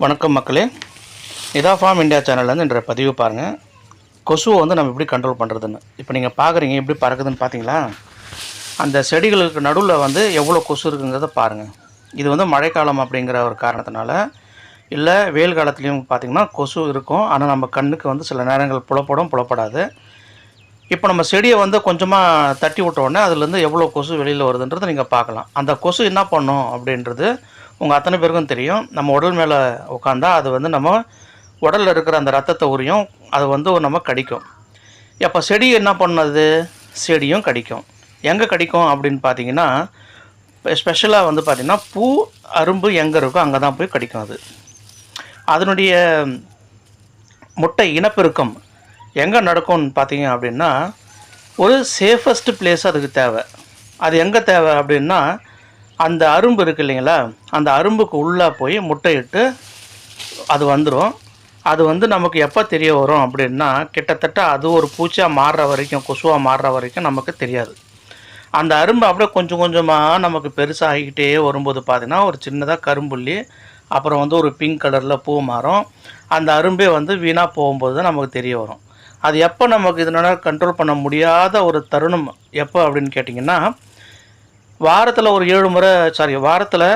வணக்கம் மக்களே. இதா ஃபார்ம் இந்தியா சேனல்லேருந்து இன்றைய பதிவு பாருங்கள் கொசுவை வந்து நம்ம எப்படி கண்ட்ரோல் பண்ணுறதுன்னு இப்போ நீங்கள் பார்க்குறீங்க எப்படி பறக்குதுன்னு பார்த்தீங்களா அந்த செடிகளுக்கு நடுவில் வந்து எவ்வளோ கொசு இருக்குங்கிறத பாருங்கள் இது வந்து மழைக்காலம் அப்படிங்கிற ஒரு காரணத்தினால இல்லை வெயில் காலத்துலேயும் பார்த்திங்கன்னா கொசு இருக்கும். ஆனால் நம்ம கண்ணுக்கு வந்து சில நேரங்கள் புலப்படும் புலப்படாது. இப்போ நம்ம செடியை வந்து கொஞ்சமாக தட்டி விட்ட உடனே அதுலேருந்து எவ்வளோ கொசு வெளியில் வருதுன்றதை நீங்கள் பார்க்கலாம். அந்த கொசு என்ன பண்ணும் அப்படின்றது உங்கள் அத்தனை பேருக்கும் தெரியும். நம்ம உடல் மேலே உட்காந்தா அது வந்து நம்ம உடலில் இருக்கிற அந்த ரத்தத்தை உரியும். அது வந்து நம்ம கடிக்கும். அப்போ செடி என்ன பண்ணுது? செடியும் கடிக்கும். எங்கே கடிக்கும் அப்படின்னு பார்த்தீங்கன்னா ஸ்பெஷலாக வந்து பார்த்திங்கன்னா பூ அரும்பு எங்கே இருக்கோ அங்கே தான் போய் கடிக்கும் அது. அதனுடைய முட்டை இனப்பெருக்கம் எங்கே நடக்கும்னு பார்த்தீங்க அப்படின்னா ஒரு சேஃபஸ்ட் பிளேஸ் அதுக்கு தேவை. அது எங்கே தேவை அப்படின்னா அந்த அரும்பு இருக்கு இல்லைங்களா? அந்த அரும்புக்கு உள்ளே போய் முட்டையிட்டு அது வந்துடும் அது வந்து நமக்கு எப்போ தெரிய வரும் அப்படின்னா கிட்டத்தட்ட அது ஒரு பூச்சியாக மாறுற வரைக்கும் கொசுவாக மாறுற வரைக்கும் நமக்கு தெரியாது. அந்த அரும்பு அப்படியே கொஞ்சம் கொஞ்சமாக நமக்கு பெருசாகிக்கிட்டே வரும்போது பார்த்திங்கன்னா ஒரு சின்னதாக கரும்புள்ளி அப்புறம் வந்து ஒரு பிங்க் கலரில் பூ மாறும். அந்த அரும்பே வந்து வீணாக போகும்போது தான் நமக்கு தெரிய வரும். அது எப்போ நமக்கு இதனால் கண்ட்ரோல் பண்ண முடியாத ஒரு தருணம் எப்போ அப்படின்னு கேட்டிங்கன்னா வாரத்தில் ஒரு ஏழு முறை சாரி வாரத்தில்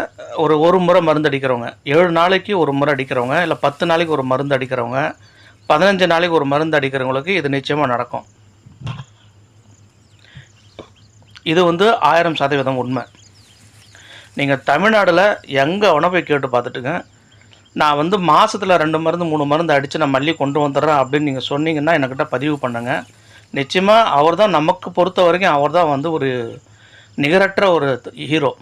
ஒரு ஒரு முறை மருந்து அடிக்கிறவங்க. ஏழு நாளைக்கு ஒரு முறை அடிக்கிறவங்க இல்லை பத்து நாளைக்கு ஒரு மருந்து அடிக்கிறவங்க பதினஞ்சு நாளைக்கு ஒரு மருந்து அடிக்கிறவங்களுக்கு இது நிச்சயமாக நடக்கும். இது வந்து ஆயிரம் சதவீதம் உண்மை. நீங்கள் தமிழ்நாடில் எங்கே வேணால் போய் கேட்டு பார்த்துட்டுங்க. நான் வந்து மாதத்தில் ரெண்டு மருந்து மூணு மருந்து அடித்து நான் மல்லி கொண்டு வந்துடுறேன் அப்படின்னு நீங்கள் சொன்னீங்கன்னா என்கிட்ட பதிவு பண்ணுங்க. நிச்சயமாக அவர் தான் நமக்கு பொறுத்த வரைக்கும் அவர் தான் வந்து ஒரு நிகரற்ற ஒரு ஹீரோ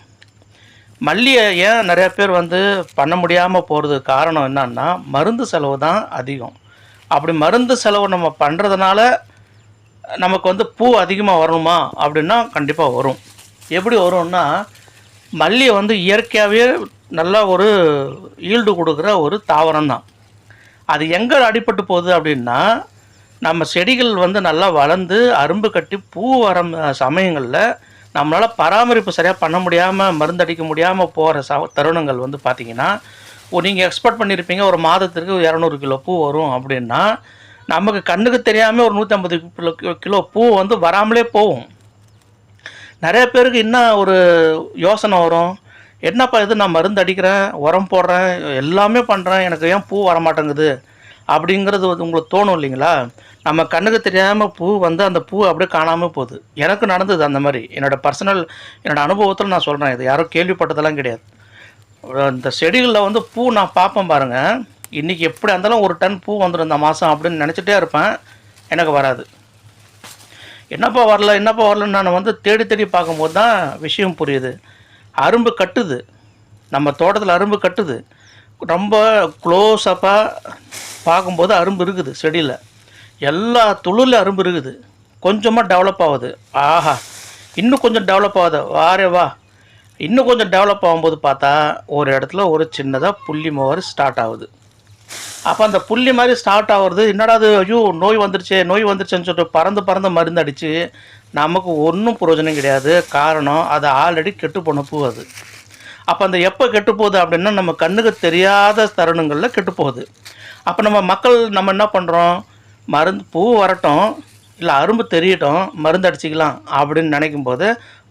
மல்லியை ஏன் நிறையா பேர் வந்து பண்ண முடியாமல் போகிறது காரணம் என்னன்னா மருந்து செலவு தான் அதிகம். அப்படி மருந்து செலவு நம்ம பண்ணுறதுனால நமக்கு வந்து பூ அதிகமாக வரணுமா அப்படின்னா கண்டிப்பாக வரும். எப்படி வரும்னா மல்லியை வந்து இயற்கையாகவே நல்லா ஒரு ஈல்டு கொடுக்குற ஒரு தாவரம் தான். அது எங்கே அடிபட்டு போகுது அப்படின்னா நம்ம செடிகள் வந்து நல்லா வளர்ந்து அரும்பு கட்டி பூ வர சமயங்களில் நம்மளால் பராமரிப்பு சரியாக பண்ண முடியாமல் மருந்தடிக்க முடியாமல் போகிற ச தருணங்கள் வந்து பார்த்திங்கன்னா நீங்கள் எக்ஸ்பெக்ட் பண்ணியிருப்பீங்க ஒரு மாதத்திற்கு இரநூறு கிலோ பூ வரும் அப்படின்னா நமக்கு கண்ணுக்கு தெரியாமல் ஒரு நூற்றி ஐம்பது கிலோ கிலோ பூ வந்து வராமலே போகும். நிறைய பேருக்கு என்ன ஒரு யோசனை வரும்? என்னப்பா இது நான் மருந்து அடிக்கிறேன் உரம் போடுறேன் எல்லாமே பண்ணுறேன் எனக்கு ஏன் பூ வர மாட்டேங்குது அப்படிங்கிறது வந்து உங்களுக்கு தோணும் இல்லைங்களா? நம்ம கண்ணுக்கு தெரியாமல் பூ வந்து அந்த பூ அப்படியே காணாமல் போகுது. எனக்கு நடந்தது அந்த மாதிரி. என்னோடய பர்சனல் என்னோடய அனுபவத்தில் நான் சொல்கிறேன் இது யாரும் கேள்விப்பட்டதெல்லாம் கிடையாது. இந்த செடிகளில் வந்து பூ நான் பார்ப்பேன் பாருங்கள் இன்றைக்கி எப்படி இருந்தாலும் ஒரு டன் பூ வந்துடும் இந்த மாதம் அப்படின்னு நினச்சிட்டே இருப்பேன். எனக்கு வராது. என்னப்பா வரல என்னப்பா வரலன்னு நான் வந்து தேடி தேடி பார்க்கும்போது தான் விஷயம் புரியுது. அரும்பு கட்டுது. நம்ம தோட்டத்தில் அரும்பு கட்டுது. ரொம்ப க்ளோஸப்பாக பார்க்கும்போது அரும்பு இருக்குது செடியில். எல்லா துளிரில் அரும்பு இருக்குது. கொஞ்சமாக டெவலப் ஆகுது. ஆஹா இன்னும் கொஞ்சம் டெவலப் ஆகுது. வாரே வா. இன்னும் கொஞ்சம் டெவலப் ஆகும்போது பார்த்தா ஒரு இடத்துல ஒரு சின்னதாக புள்ளி மாதிரி ஸ்டார்ட் ஆகுது. அப்போ அந்த புள்ளி மாதிரி ஸ்டார்ட் ஆகிறது என்னடா அது ஐயோ நோய் வந்துருச்சே நோய் வந்துருச்சுன்னு சொல்லிட்டு பறந்து பறந்து மருந்து அடித்து நமக்கு ஒன்றும் பிரயோஜனம் கிடையாது. காரணம் அது ஆல்ரெடி கெட்டு போன பூ அது. அப்போ அந்த எப்போ கெட்டு போகுது அப்படின்னா நம்ம கண்ணுக்கு தெரியாத தருணங்களில் கெட்டு போகுது அப்போ நம்ம மக்கள் நம்ம என்ன பண்ணுறோம் மருந்து பூ வரட்டும் இல்லை அரும்பு தெரியட்டும் மருந்து அடிச்சிக்கலாம் அப்படின்னு நினைக்கும் போது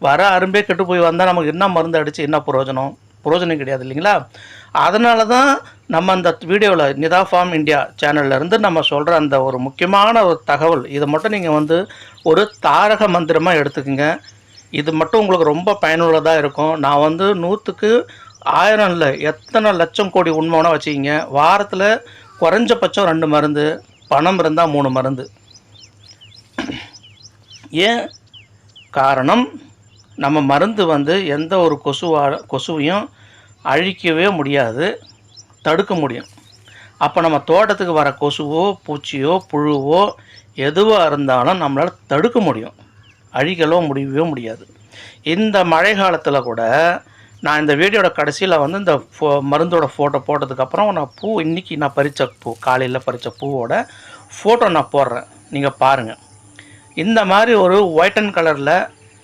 வர அரும்பே கெட்டு போய் வந்தால் நமக்கு என்ன மருந்து அடித்து என்ன பிரயோஜனம் பிரயோஜனம் கிடையாது இல்லைங்களா? அதனால தான் நம்ம அந்த வீடியோவில் நிதா ஃபார்ம் இந்தியா சேனல்லேருந்து நம்ம சொல்கிற அந்த ஒரு முக்கியமான ஒரு தகவல். இதை மட்டும் நீங்கள் வந்து ஒரு தாரக மந்திரமாக எடுத்துக்கோங்க. இது மட்டும் உங்களுக்கு ரொம்ப பயனுள்ளதாக இருக்கும். நான் வந்து நூற்றுக்கு ஆயிரம் இல்லை எத்தனை லட்சம் கோடி உண்மையான வச்சுக்கிங்க. வாரத்தில் குறைஞ்சபட்சம் ரெண்டு மருந்து பணம் இருந்தால் மூணு மருந்து. ஏன்? காரணம் நம்ம மருந்து வந்து எந்த ஒரு கொசுவா கொசுவையும் அழிக்கவே முடியாது தடுக்க முடியும். அப்போ நம்ம தோட்டத்துக்கு வர கொசுவோ பூச்சியோ புழுவோ எதுவாக இருந்தாலும் நம்மளால் தடுக்க முடியும். அழிகளோ முடியவே முடியாது. இந்த மழை காலத்தில் கூட நான் இந்த வீடியோட கடைசியில் வந்து இந்த ஃபோ மருந்தோட ஃபோட்டோ போட்டதுக்கப்புறம் நான் பூ இன்றைக்கி நான் பறித்த பூ காலையில் பறித்த பூவோட ஃபோட்டோ நான் போடுறேன். நீங்கள் பாருங்கள் இந்த மாதிரி ஒரு ஒயிட் அண்ட் கலரில்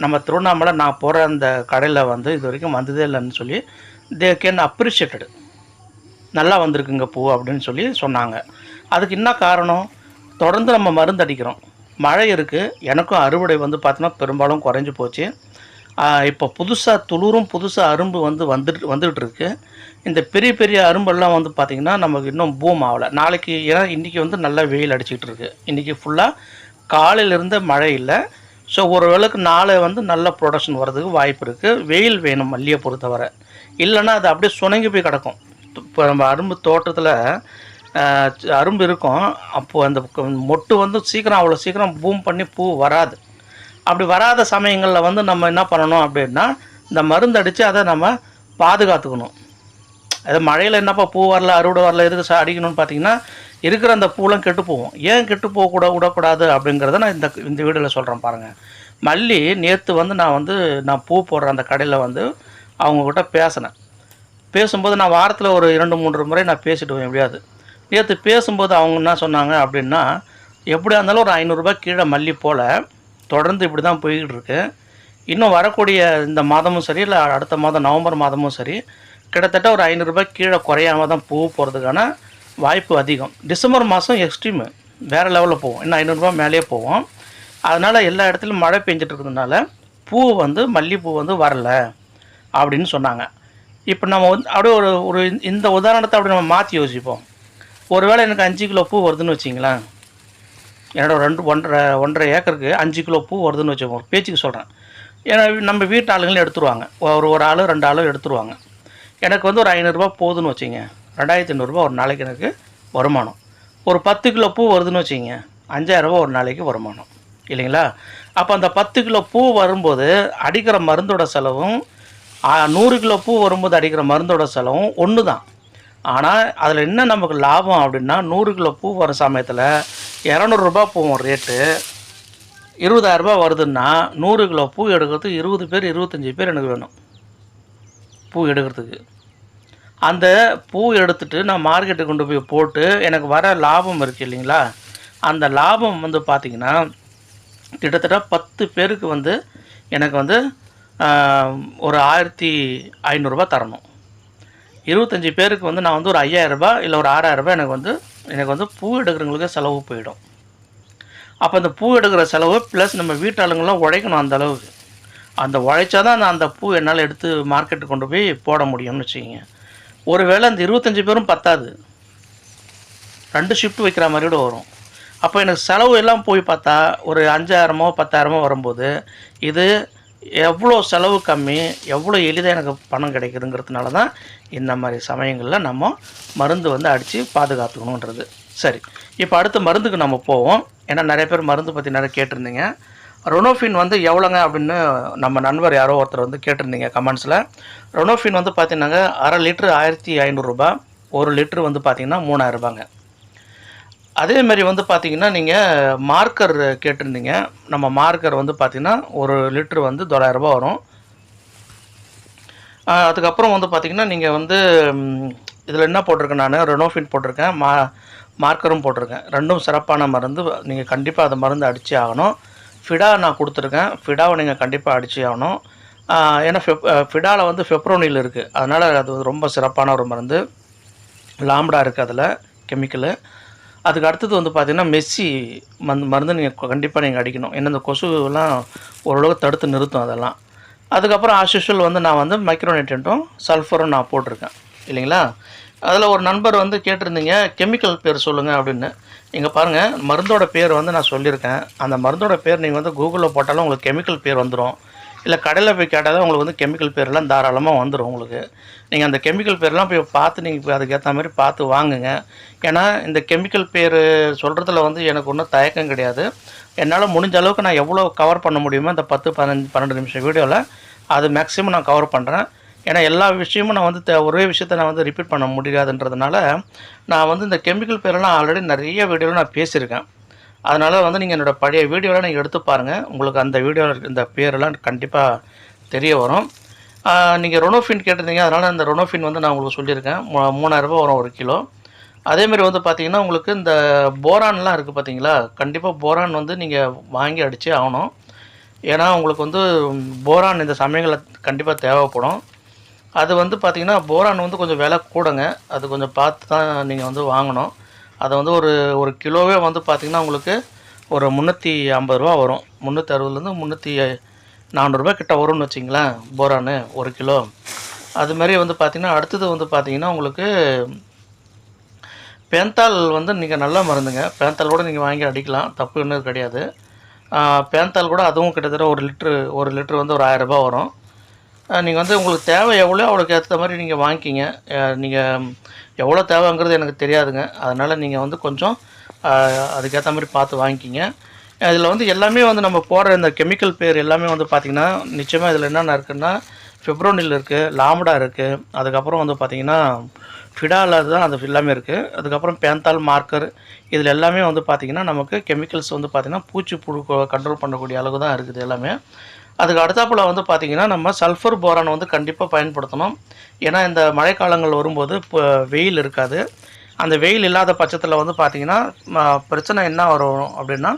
நம்ம திருவண்ணாமலை நான் போகிற அந்த கடையில் வந்து இது வரைக்கும் வந்ததே இல்லைன்னு சொல்லி தே கேன் அப்ரிஷியேட்டடு நல்லா வந்திருக்குங்க பூ அப்படின்னு சொல்லி சொன்னாங்க. அதுக்கு என்ன காரணம்? தொடர்ந்து நம்ம மருந்து அடிக்கிறோம் மழை இருக்குது எனக்கும் அறுவடை வந்து பார்த்தோன்னா பெரும்பாலும் குறைஞ்சி போச்சு. இப்போ புதுசாக துளிரும் புதுசாக அரும்பு வந்து வந்துட்டு வந்துகிட்டு இருக்கு. இந்த பெரிய பெரிய அரும்பெல்லாம் வந்து பார்த்திங்கன்னா நமக்கு இன்னும் பூம் ஆகலை. நாளைக்கு ஏன்னா இன்றைக்கி வந்து நல்லா வெயில் அடிச்சிக்கிட்டு இருக்கு. இன்றைக்கி ஃபுல்லாக காலையிலேருந்து மழை இல்லை. ஸோ ஒரு வேளைக்கு நாளை வந்து நல்ல ப்ரொடக்ஷன் வர்றதுக்கு வாய்ப்பு இருக்குது வெயில் வேணும் மல்லியை பொறுத்தவரை. இல்லைன்னா அது அப்படியே சுணங்கி போய் கிடக்கும். இப்போ நம்ம அரும்பு தோட்டத்தில் அரும்பு இருக்கும். அப்போது அந்த மொட்டு வந்து சீக்கிரம் அவ்வளோ சீக்கிரம் பூம் பண்ணி பூ வராது. அப்படி வராத சமயங்களில் வந்து நம்ம என்ன பண்ணணும் அப்படின்னா இந்த மருந்து அடித்து அதை நம்ம பாதுகாத்துக்கணும். அது மழையில் என்னப்பா பூ வரல அறுவடை வரல எதுக்கு சா அடிக்கணும்னு பார்த்தீங்கன்னா இருக்கிற அந்த பூலாம் கெட்டு போகும். ஏன் கெட்டு போகக்கூட விடக்கூடாது அப்படிங்கிறத நான் இந்த இந்த வீடியோவில் சொல்கிறேன் பாருங்கள் மல்லி நேற்று வந்து நான் வந்து நான் பூ போடுற அந்த கடையில் வந்து அவங்கக்கிட்ட பேசினேன். பேசும்போது நான் வாரத்தில் ஒரு இரண்டு மூன்று முறை நான் பேசிடுவேன் எப்படியாது நேற்று பேசும்போது அவங்க என்ன சொன்னாங்க அப்படின்னா எப்படியா இருந்தாலும் ஒரு ஐநூறுரூபா கீழே மல்லி போல் தொடர்ந்து இப்படி தான் போய்கிட்டு இருக்கு. இன்னும் வரக்கூடிய இந்த மாதமும் சரி இல்லை அடுத்த மாதம் நவம்பர் மாதமும் சரி கிட்டத்தட்ட ஒரு ஐநூறுரூபா கீழே குறையாம தான் பூ போகிறதுக்கான வாய்ப்பு அதிகம். டிசம்பர் மாதம் எக்ஸ்ட்ரீமு வேறு லெவலில் போகும் இன்னும் ஐநூறுரூபா மேலேயே போவோம். அதனால் எல்லா இடத்துலையும் மழை பெஞ்சிட்டு இருக்கிறதுனால பூ வந்து மல்லிப்பூ வந்து வரல அப்படின்னு சொன்னாங்க. இப்போ நம்ம வந்து அப்படியே ஒரு ஒரு இந்த உதாரணத்தை அப்படி நம்ம மாற்றி யோசிப்போம். ஒருவேளை எனக்கு அஞ்சு கிலோ பூ வருதுன்னு வச்சிங்களேன். என்னோட ரெண்டு ஒன்றரை ஒன்றரை ஏக்கருக்கு அஞ்சு கிலோ பூ வருதுன்னு வச்சுக்கோங்க. ஒரு பேச்சுக்கு சொல்கிறேன் ஏன்னா நம்ம வீட்டு ஆளுங்களும் எடுத்துருவாங்க. ஒரு ஒரு ஆள் ரெண்டு ஆளும் எடுத்துருவாங்க. எனக்கு வந்து ஒரு ஐநூறுரூவா போகுதுன்னு வச்சுங்க. ரெண்டாயிரத்தி ஐநூறுரூபா ஒரு நாளைக்கு எனக்கு வருமானம். ஒரு பத்து கிலோ பூ வருதுன்னு வச்சுங்க. அஞ்சாயிரரூபா ஒரு நாளைக்கு வருமானம். இல்லைங்களா? அப்போ அந்த பத்து கிலோ பூ வரும்போது அடிக்கிற மருந்தோட செலவும் நூறு கிலோ பூ வரும்போது அடிக்கிற மருந்தோட செலவும் ஒன்று தான் ஆனால் அதில் என்ன நமக்கு லாபம் அப்படின்னா நூறு கிலோ பூ வர சமயத்தில் இரநூறுபா போவோம் ரேட்டு இருபதாயிரரூபா வருதுன்னா நூறு கிலோ பூ எடுக்கிறதுக்கு இருபது பேர் இருபத்தஞ்சி பேர் எனக்கு வேணும். பூ எடுக்கிறதுக்கு. அந்த பூ எடுத்துகிட்டு நான் மார்க்கெட்டுக்கு கொண்டு போய் போட்டு எனக்கு வர லாபம் இருக்குது இல்லைங்களா? அந்த லாபம் வந்து பார்த்திங்கன்னா கிட்டத்தட்ட பத்து பேருக்கு வந்து எனக்கு வந்து ஒரு ஆயிரத்தி ஐநூறுரூபா தரணும். இருபத்தஞ்சி பேருக்கு வந்து நான் வந்து ஒரு ஐயாயிரரூபா இல்லை ஒரு ஆறாயிரரூபா எனக்கு வந்து எனக்கு வந்து பூ எடுக்கிறவங்களுக்கு செலவு போயிடும். அப்போ அந்த பூ எடுக்கிற செலவு ப்ளஸ் நம்ம வீட்டாளுங்களாம் உழைக்கணும் அந்த அளவுக்கு. அந்த உழைச்சா தான் அந்த- அந்த பூ என்னால் எடுத்து மார்க்கெட்டுக்கு கொண்டு போய் போட முடியும்னு வச்சுக்கிங்க. ஒருவேளை அந்த இருபத்தஞ்சி பேரும் பத்தாது. ரெண்டு ஷிஃப்ட் வைக்கிற மாதிரி கூட வரும். அப்போ எனக்கு செலவு எல்லாம் போய் பார்த்தா ஒரு அஞ்சாயிரமோ பத்தாயிரமோ வரும்போது இது எவ்வளோ செலவு கம்மி எவ்வளோ எளிதாக எனக்கு பணம் கிடைக்குதுங்கிறதுனால தான் இந்த மாதிரி சமயங்களில் நம்ம மருந்து வந்து அடித்து பாதுகாத்துக்கணுன்றது. சரி இப்போ அடுத்த மருந்துக்கு நம்ம போவோம். ஏன்னா நிறைய பேர் மருந்து பற்றி நிறைய கேட்டிருந்தீங்க. ரொனோஃபின் வந்து எவ்வளோங்க அப்படின்னு நம்ம நண்பர் யாரோ ஒருத்தர் வந்து கேட்டிருந்தீங்க கமெண்ட்ஸில் ரொனோஃபின் வந்து பார்த்தீங்கன்னாங்க அரை லிட்ரு ஆயிரத்தி ஐநூறுரூபா ஒரு லிட்ரு வந்து பார்த்தீங்கன்னா மூணாயிரரூபாங்க அதே மாதிரி வந்து பார்த்தீங்கன்னா நீங்கள் மார்க்கர் கேட்டிருந்தீங்க. நம்ம மார்க்கர் வந்து பார்த்திங்கன்னா ஒரு லிட்ரு வந்து தொள்ளாயிரரூபா வரும். அதுக்கப்புறம் வந்து பார்த்தீங்கன்னா நீங்கள் வந்து இதில் என்ன போட்டிருக்கேன் நான்? ரெனோஃபின் போட்டிருக்கேன். மா மார்க்கரும் போட்டிருக்கேன். ரெண்டும் சிறப்பான மருந்து. நீங்கள் கண்டிப்பாக அந்த மருந்து அடித்து ஆகணும். ஃபிடா நான் கொடுத்துருக்கேன். ஃபிடாவை நீங்கள் கண்டிப்பாக அடித்து ஆகணும். ஏன்னா ஃபெப் ஃபிடாவில் வந்து ஃபெப்ரோனில் இருக்குது அதனால் அது ரொம்ப சிறப்பான ஒரு மருந்து. லாம்டா இருக்குது அதில் கெமிக்கலு அதுக்கு அடுத்தது வந்து பார்த்திங்கன்னா மெஸ்ஸி மருந்து மருந்து நீங்கள் கண்டிப்பாக நீங்கள் அடிக்கணும். ஏன்னா இந்த கொசுவெல்லாம் ஓரளவுக்கு தடுத்து நிறுத்தும் அதெல்லாம். அதுக்கப்புறம் ஆஸ் வந்து நான் வந்து மைக்ரோநைட்ரண்ட்டும் சல்ஃபரும் நான் போட்டிருக்கேன். இல்லைங்களா? அதில் ஒரு நண்பர் வந்து கேட்டிருந்தீங்க கெமிக்கல் பேர் சொல்லுங்கள் அப்படின்னு. இங்கே பாருங்கள் மருந்தோட பேர் வந்து நான் சொல்லியிருக்கேன். அந்த மருந்தோட பேர் நீங்கள் வந்து கூகுளில் போட்டாலும் உங்களுக்கு கெமிக்கல் பேர் வந்துடும் இல்லை கடையில் போய் கேட்டால் தான் உங்களுக்கு வந்து கெமிக்கல் பேர்லாம் தாராளமாக வந்துடும் உங்களுக்கு. நீங்கள் அந்த கெமிக்கல் பேர்லாம் போய் பார்த்து நீங்கள் போய் அதுக்கேற்ற மாதிரி பார்த்து வாங்குங்க. ஏன்னா இந்த கெமிக்கல் பேர் சொல்கிறதுல வந்து எனக்கு ஒன்றும் தயக்கம் கிடையாது. என்னால் முடிஞ்ச அளவுக்கு நான் எவ்வளோ கவர் பண்ண முடியுமோ இந்த பத்து பதினஞ்சு பன்னெண்டு நிமிஷம் வீடியோவில் அது மேக்ஸிமம் நான் கவர் பண்ணுறேன் ஏன்னா எல்லா விஷயமும் நான் வந்து ஒரே விஷயத்தை நான் வந்து ரிப்பீட் பண்ண முடியாதுன்றதுனால நான் வந்து இந்த கெமிக்கல் பேரெல்லாம் ஆல்ரெடி நிறைய வீடியோவில் நான் பேசியிருக்கேன். அதனால் வந்து நீங்கள் என்னோடய பழைய வீடியோலாம் நீங்கள் எடுத்து பாருங்கள் உங்களுக்கு அந்த வீடியோவில் இந்த பேரெல்லாம் கண்டிப்பாக தெரிய வரும். நீங்கள் ரொனோஃபின் கேட்டிருந்தீங்க. அதனால் அந்த ரொனோஃபின் வந்து நான் உங்களுக்கு சொல்லியிருக்கேன். மூ- மூணாயிரம் ரூபாய் வரும் ஒரு கிலோ. அதேமாரி வந்து பார்த்தீங்கன்னா உங்களுக்கு இந்த போரான்லாம் இருக்குது பார்த்தீங்களா கண்டிப்பாக போரான் வந்து நீங்கள் வாங்கி அடித்தே ஆகணும். ஏன்னா உங்களுக்கு வந்து போரான் இந்த சமயங்களில் கண்டிப்பாக தேவைப்படும். அது வந்து பார்த்திங்கன்னா போரான் வந்து கொஞ்சம் விலை கூடங்க. அது கொஞ்சம் பார்த்து தான் நீங்கள் வந்து வாங்கணும். அதை வந்து ஒரு ஒரு கிலோவே வந்து பார்த்திங்கன்னா உங்களுக்கு ஒரு முந்நூற்றி ஐம்பது ரூபா வரும். முந்நூற்றி அறுபதுலேருந்து முந்நூற்றி நானூறுரூபா கிட்ட வரும்னு வச்சிங்களேன் போரானு ஒரு கிலோ. அதுமாரி வந்து பார்த்திங்கன்னா அடுத்தது வந்து பார்த்திங்கன்னா உங்களுக்கு பேந்தால் வந்து நீங்கள் நல்ல மருந்துங்க பேந்தால் கூட நீங்கள் வாங்கி அடிக்கலாம் தப்பு இன்னும் கிடையாது. பேந்தால் கூட அதுவும் கிட்டத்தட்ட ஒரு லிட்ரு ஒரு லிட்ரு வந்து ஒரு ஆயிரம் வரும். நீங்கள் வந்து உங்களுக்கு தேவை எவ்வளோ அவ்வளோக்கு ஏற்ற மாதிரி நீங்கள் வாங்கிக்கிங்க. நீங்கள் எவ்வளோ தேவைங்கிறது எனக்கு தெரியாதுங்க. அதனால் நீங்கள் வந்து கொஞ்சம் அதுக்கேற்ற மாதிரி பார்த்து வாங்கிக்கிங்க. இதில் வந்து எல்லாமே வந்து நம்ம போடுற இந்த கெமிக்கல் பேர் எல்லாமே வந்து பார்த்திங்கன்னா நிச்சயமாக இதில் என்னென்ன இருக்குன்னா ஃபிப்ரோனில் இருக்குது லாம்டா இருக்குது அதுக்கப்புறம் வந்து பார்த்திங்கன்னா ஃபிடாவில் தான் அது எல்லாமே இருக்குது அதுக்கப்புறம் பேந்தால் மார்க்கர் இதில் எல்லாமே வந்து பார்த்திங்கன்னா நமக்கு கெமிக்கல்ஸ் வந்து பார்த்திங்கன்னா பூச்சி புழு கண்ட்ரோல் பண்ணக்கூடிய அளவு தான் இருக்குது எல்லாமே. அதுக்கு அடுத்தாப்பில் வந்து பார்த்திங்கன்னா நம்ம சல்ஃபர் போரான் வந்து கண்டிப்பாக பயன்படுத்தணும். ஏன்னா இந்த மழைக்காலங்கள் வரும்போது இப்போ வெயில் இருக்காது. அந்த வெயில் இல்லாத பட்சத்தில் வந்து பார்த்திங்கன்னா பிரச்சனை என்ன வரும் அப்படின்னா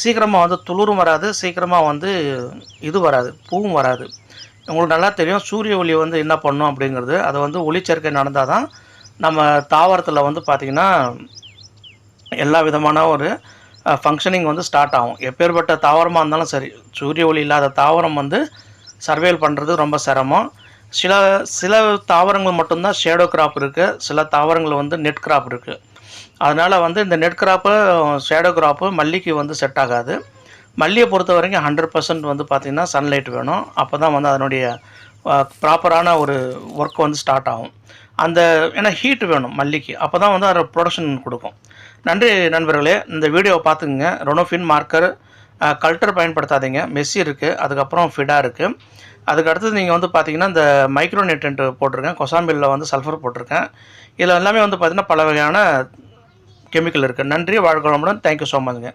சீக்கிரமாக வந்து துளிரும் வராது சீக்கிரமாக வந்து இது வராது பூவும் வராது. உங்களுக்கு நல்லா தெரியும் சூரிய ஒளி வந்து என்ன பண்ணும் அப்படிங்கிறது. அது வந்து ஒளிச்சேர்க்கை நடந்தால் தான் நம்ம தாவரத்தில் வந்து பார்த்திங்கன்னா எல்லா விதமான ஒரு ஃபங்க்ஷனிங் வந்து ஸ்டார்ட் ஆகும். எப்பேற்பட்ட தாவரமாக இருந்தாலும் சரி சூரிய ஒளி இல்லாத தாவரம் வந்து சர்வேல் பண்ணுறது ரொம்ப சிரமம். சில சில தாவரங்கள் மட்டும்தான் ஷேடோ கிராப் இருக்குது சில தாவரங்கள் வந்து நெட் கிராப் இருக்குது அதனால் வந்து இந்த நெட் கிராப்பு ஷேடோ கிராப்பு மல்லிக்கு வந்து செட் ஆகாது. மல்லியை பொறுத்த வரைக்கும் ஹண்ட்ரட் பர்சன்ட் வந்து பார்த்திங்கன்னா சன்லைட் வேணும். அப்போ தான் வந்து அதனுடைய ப்ராப்பரான ஒரு ஒர்க் வந்து ஸ்டார்ட் ஆகும். அந்த ஏன்னா ஹீட் வேணும் மல்லிக்கு அப்போ தான் வந்து அதோட ப்ரொடக்ஷன் கொடுக்கும். நன்றி நண்பர்களே. இந்த வீடியோவை பார்த்துக்குங்க. ரொனோஃபின் மார்க்கர் கல்டர் பயன்படுத்தாதீங்க. மெஸ்ஸி இருக்குது அதுக்கப்புறம் ஃபிடா இருக்குது அதுக்கு அடுத்தது நீங்கள் வந்து பார்த்தீங்கன்னா இந்த மைக்ரோ நியூட்ரன்ட் போட்டிருக்கேன் கொசாம்பில்ல வந்து சல்ஃபர் போட்டிருக்கேன். இதில் எல்லாமே வந்து பார்த்திங்கன்னா பல வகையான கெமிக்கல் இருக்குது நன்றி வாழ்க்கை வளமுடன். Thank you so மச்ங்க